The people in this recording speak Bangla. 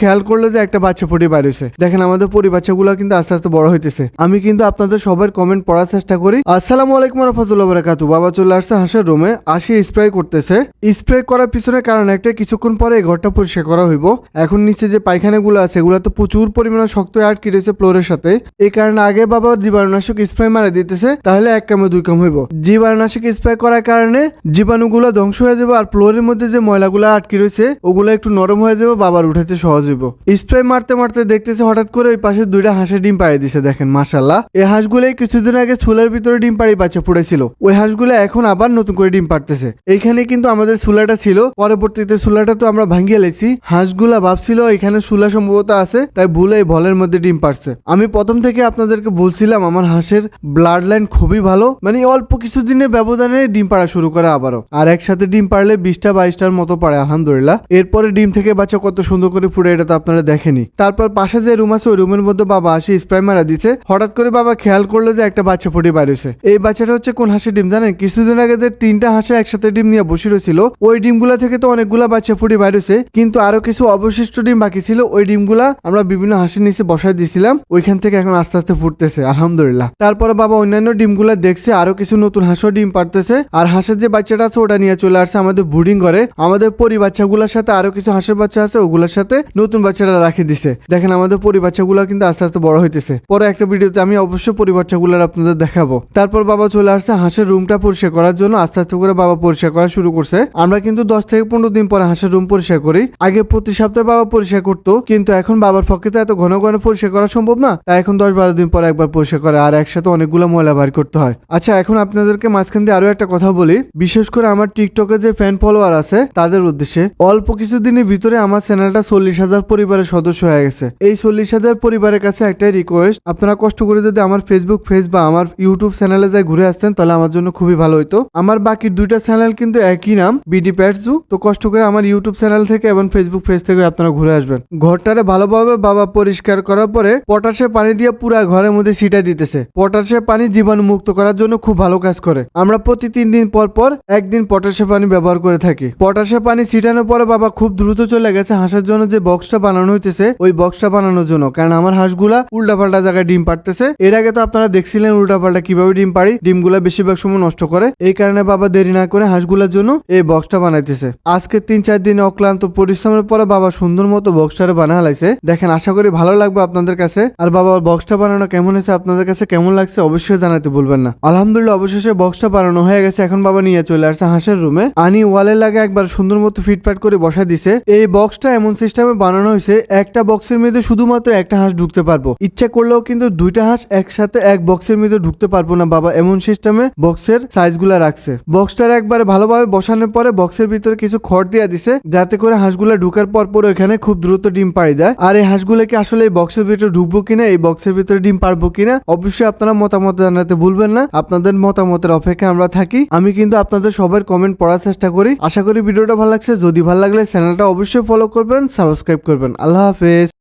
খেয়াল করল যে একটা বাচ্চা ফুটে বাইরেছে দেখেন আমাদের পরি বাচ্চাগুলো কিন্তু আস্তে আস্তে বড় হইতেছে। আমি কিন্তু আপনাদের সবার কমেন্ট পড়ার চেষ্টা করি। আসসালামু আলাইকুম রহমতুল্লাহ বারাকাতু বাবা চলে আসছে হাঁসের রুমে আসি স্প্রে করতেছে। স্প্রে করার পিছনে কারণ একটা কিছুক্ষণ পরে ঘরটা পরিষ্কার করা হইব। এখন নিচে যে পায়খানাগুলো আছে, এগুলো তো প্রচুর পরিমাণে শক্ত আটকে রয়েছে ফ্লোরের সাথে। এই কারণে আগে বাবা জীবাণুনাশক স্প্রে মারা দিতেছে, তাহলে এক কামে দুই কাম হইব। জীবাণুনাশক স্প্রে করার কারণে জীবাণুগুলো ধ্বংস হয়ে যাবে আর ফ্লোরের মধ্যে যে ময়লাগুলো আটকে রয়েছে, ওগুলো একটু নরম হয়ে যাবে, বাবার উঠাতে সহজ হইব স্প্রে মারতে মারতে দেখতেছে হঠাৎ করে ওই পাশে দুইটা হাঁসের ডিম পাড়িয়ে দিছে, দেখেন মাসাল্লাহ এই হাঁসগুলো কিছুদিন আগে চুলার ভিতরে ডিম পাড়ি বাচ্চা পড়েছিল। ওই হাঁসগুলো এখন আবার নতুন করে ডিম পাড়তেছে। এইখানে কিন্তু আমাদের চুলাটা ছিল, পরবর্তীতে চুলাটা তো আমরা ভাঙ্গিয়ে লেছি। হাঁসগুলা ভাবছিল এখানে চুলা সম্ভবত আছে, তাই ভুলে ভলের মধ্যে ডিম পারছে আমি প্রথম থেকে আপনাদেরকে বলছিলাম, আমার হাঁসের ব্লাড লাইন খুবই ভালো মানে অল্প কিছুদিনের ব্যবধানে ডিম পাড়া শুরু করে আবারও। আর একসাথে ডিম পাড়লে বিশটা বাইশটার মতো পারে আলহামদুলিল্লাহ। এরপরে ডিম থেকে বাচ্চা কত সুন্দর করে ফুটে এটা তো আপনারা দেখেনি তারপর পাশে যে রুম আছে, ওই রুমের মধ্যে বাবা আসি স্প্রে মারা দিছে। হঠাৎ করে বাবা খেয়াল করল যে একটা বাচ্চা ফুটে বাইরেছে এই বাচ্চাটা হচ্ছে কোন হাঁসের ডিম জানেন? কিছুদিন আগে যে তিনটা হাঁসে একসাথে ডিম নিয়ে বসে রয়েছিল, ওই ডিমগুলা থেকে তো অনেকগুলা বাচ্চা ফুটে বাইরেছে কিন্তু আরও কিছু অবশিষ্ট ডিম বাকি ছিল, ওই ডিমগুলা আমরা বিভিন্ন হাঁসের নিচে বসাই দিয়েছিলাম। ওইখান থেকে এখন আস্তে আস্তে ফুটতেছে, আলহামদুলিল্লাহ। তারপরে বাবা অন্যান্য ডিমগুলা দেখছে, আরও কিছু নতুন হাঁসও ডিম পারতেছে আর হাঁসের যে বাচ্চাটা আছে, ওটা নিয়ে চলে আসছে আমাদের বুডিং করে আমাদের পরি বাচ্চাগুলোর সাথে আরও কিছু হাঁসের বাচ্চা আছে, ওগুলোর সাথে নতুন বাচ্চাটা রাখি দিছে। দেখেন, আমাদের পরি বাচ্চাগুলো কিন্তু আস্তে আস্তে বড় হইতেছে। পরে একটা ভিডিওতে আমি অবশ্যই পরি বাচ্চাগুলোর আপনাদের দেখাবো। তারপর বাবা চলে আসছে হাঁসের রুমটা পরিষ্কার করার জন্য। আস্তে আস্তে করে বাবা পরিষ্কার করা শুরু করছে। আমরা কিন্তু দশ থেকে পনেরো দিন পরে হাঁসের রুম পরিষ্কার করি। আগে প্রতি সপ্তাহে বাবা পরিষ্কার করতো, কিন্তু এখন বাবার পক্ষে তো এত ঘন ঘন পরিষ্কার করা সম্ভব না। তাই এখন দশ বারো দিন পরে একবার পরিষ্কার করে আর একসাথে অনেকগুলো ময়লা বার করতে হয়। আচ্ছা এখন আপনাদেরকে মাঝখান দিয়ে আরও একটা কথা বলি। বিশেষ করে আমার টিকটকে যে ফ্যান ফলোয়ার আছে, তাদের উদ্দেশ্যে। অল্প কিছুদিনের ভিতরে আমার চ্যানেলটা চল্লিশ হাজার পরিবারের সদস্য হয়ে গেছে। এই চল্লিশ হাজার পরিবারের কাছে একটাই রিকোয়েস্ট আপনারা কষ্ট করে যদি আমার ফেসবুক পেজ বা আমার ইউটিউব চ্যানেলে যাই ঘুরে আসতেন, তাহলে আমার জন্য খুবই ভালো হতো আমার বাকি দুইটা চ্যানেল কিন্তু একই নাম বিডি প্যাটসু তো কষ্ট করে আমার ইউটিউব চ্যানেল থেকে এবং ফেসবুক পেজ থেকে আপনারা ঘুরে আসবেন। ঘরটারে ভালোভাবে বাবা পরিষ্কার করার পরে পটাশের পানি দিয়ে পুরা ঘরের মধ্যে ছিটা দিতেছে। পটাশের পানি জীবাণু মুক্ত করার জন্য খুব ভালো কাজ করে। আমরা প্রতি তিন দিন পর পর একদিন পটাশের পানি ব্যবহার করে থাকি। পটাশের পানি ছিটানোর পরে বাবা খুব দ্রুত চলে গেছে। হাসার জন্য যে বক্সটা বানানো হইতেছে, ওই বক্সটা বানানোর জন্য। কারণ আমার হাঁসগুলা উল্টাপাল্টা জায়গায় ডিম পারতেছে এর আগে তো আপনারা দেখছিলেন উল্টাপাল্টা কীভাবে ডিম পারি ডিমগুলা বেশিরভাগ সময় নষ্ট করে। এই কারণে বাবা দেরি না করে হাঁসগুলোর জন্য এই বক্সটা বানাইতেছে। আজকে তিন চার দিনে অক্লান্ত পরিশ্রমের পরে বাবা সুন্দর মতো বক্সটারে বানা হালাইছে। দেখেন, আশা করি ভালো লাগবে আপনাদের কাছে। আর বাবার বক্সটা বানানো কেমন হয়েছে, আপনাদের কাছে কেমন লাগছে অবশ্যই জানাতে ভুলবেন না। আলহামদুলিল্লাহ, অবশেষে বক্সটা বানানো হয়ে গেছে। এখন বাবা নিয়ে চলে আসছে হাঁসের রুমে আনি ওয়ালে লাগে একবার সুন্দর মতো ফিটফাট করে বসাই দিছে। এই বক্সটা এমন সিস্টেমে বানানো হয়েছে, একটা বক্সের মধ্যে শুধুমাত্র একটা হাঁস ঢুকতে পারব। ইচ্ছা করলেও কিন্তু দুইটা হাঁস একসাথে এক বক্সের মধ্যে ঢুকতে পারব না বাবা, এমন সিস্টেমে বক্সের সাইজগুলা রাখছে। বক্সটার একবারে ভালোভাবে বসানোর পরে বক্সের ভিতরে কিছু খড় দিয়ে দিছে, যাতে করে হাঁসগুলা ঢুকার পর পর ওখানে খুব দ্রুত ডিম পাড়ি দেয়। আর এই হাঁসগুলোকে আসলে এই বক্সের ভিতরে ঢুকবো কিনা, এই বক্সের ভিতরে ডিম পারব কিনা, অবশ্যই আপনারা মতামত জানাতে ভুলবেন না। আপনাদের মতামতের অপেক্ষা আমরা থাকি। আমি কিন্তু আপনাদের সবার কমেন্ট পড়ার চেষ্টা করি। আশা করি ভিডিওটা ভালো লাগছে। যদি ভালো লাগলে চ্যানেলটা অবশ্যই ফলো করবেন সাবস্ক্রাইব করবেন। আল্লাহ হাফেজ।